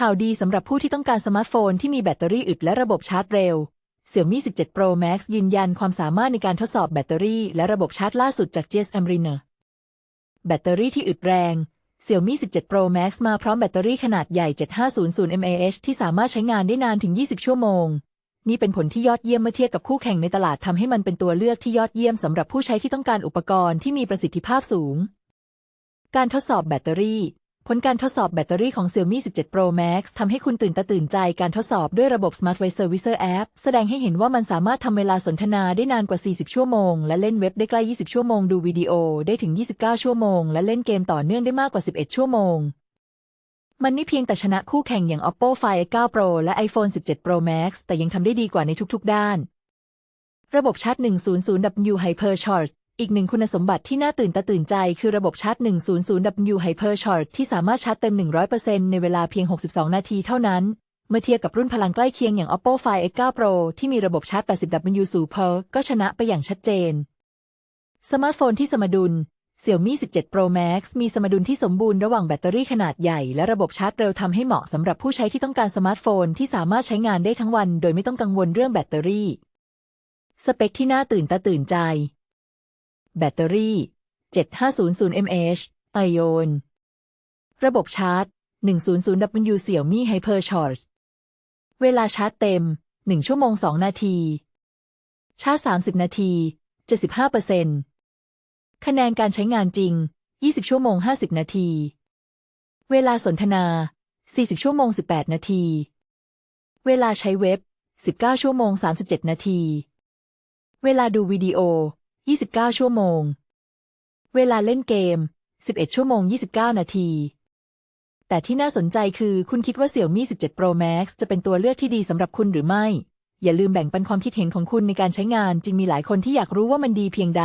ข่าวดีสำหรับผู้ที่ต้องการสมาร์ทโฟนที่มีแบตเตอรี่อึดและระบบชาร์จเร็ว Xiaomi 17 Pro Max ยืนยันความสามารถในการทดสอบแบตเตอรี่และระบบชาร์จล่าสุดจาก GSM Riner แบตเตอรี่ที่อึดแรง Xiaomi 17 Pro Max มาพร้อมแบตเตอรี่ขนาดใหญ่ 7500 mAh ที่สามารถใช้งานได้นานถึง 20 ชั่วโมง นี่เป็นผลที่ยอดเยี่ยมเมื่อเทียบกับคู่แข่งในตลาดทำให้มันเป็นตัวเลือกที่ยอดเยี่ยมสำหรับผู้ใช้ที่ต้องการอุปกรณ์ที่มีประสิทธิภาพสูง การทดสอบแบตเตอรี่ ผลการทดสอบแบตเตอรี่ของ Xiaomi 17 Pro Max ทำให้คุณตื่นตาตื่นใจการทดสอบด้วยระบบ Smart Voice Servicer App แสดงให้เห็นว่ามันสามารถทำเวลาสนทนาได้นานกว่า 40 ชั่วโมง และเล่นเว็บได้ใกล้ 20 ชั่วโมง ดูวิดีโอได้ถึง 29 ชั่วโมง และเล่นเกมต่อเนื่องได้มากกว่า 11 ชั่วโมง มันไม่เพียงแต่ชนะคู่แข่งอย่าง Oppo Find X9 Pro และ iPhone 17 Pro Max แต่ยังทำได้ดีกว่าในทุกๆ ด้าน ระบบชาร์จ 100W Hypercharge อีกหนึ่งคุณสมบัติที่น่าตื่นตาตื่นใจคือระบบชาร์จ 100W Hypercharge ที่สามารถชาร์จเต็ม 100%ในเวลาเพียง 62 นาทีเท่านั้น เมื่อเทียบกับรุ่นพลังใกล้เคียงอย่าง Oppo Find X9 Pro ที่มีระบบชาร์จ 80W Super ก็ชนะไปอย่างชัดเจน สมาร์ทโฟนที่สมดุล Xiaomi 17 Pro Max มีสมดุลที่สมบูรณ์ระหว่างแบตเตอรี่ขนาดใหญ่และระบบชาร์จเร็วทำให้เหมาะสำหรับผู้ใช้ที่ต้องการสมาร์ทโฟนที่สามารถใช้งานได้ทั้งวัน โดยไม่ต้องกังวลเรื่องแบตเตอรี่ สเปคที่น่าตื่นตาตื่นใจ แบตเตอรี่ 7500 mAh Ion ระบบชาร์จ 100W Xiaomi Hypercharge เวลาชาร์จเต็ม 1 ชั่วโมง 2 นาที ชาร์จ 30 นาที 75%คะแนนการใช้งานจริง 20 ชั่วโมง 50 นาที เวลาสนทนา 40 ชั่วโมง 18 นาที เวลาใช้เว็บ 19 ชั่วโมง 37 นาที เวลาดูวิดีโอ 29 ชั่วโมง เวลาเล่นเกม 11 ชั่วโมง 29 นาที แต่ที่น่าสนใจคือคุณคิดว่า Xiaomi 17 Pro Max จะเป็นตัวเลือกที่ดีสำหรับคุณหรือไม่ อย่าลืมแบ่งปันความคิดเห็นของคุณในการใช้งานจริงมีหลายคนที่อยากรู้ว่ามันดีเพียงใด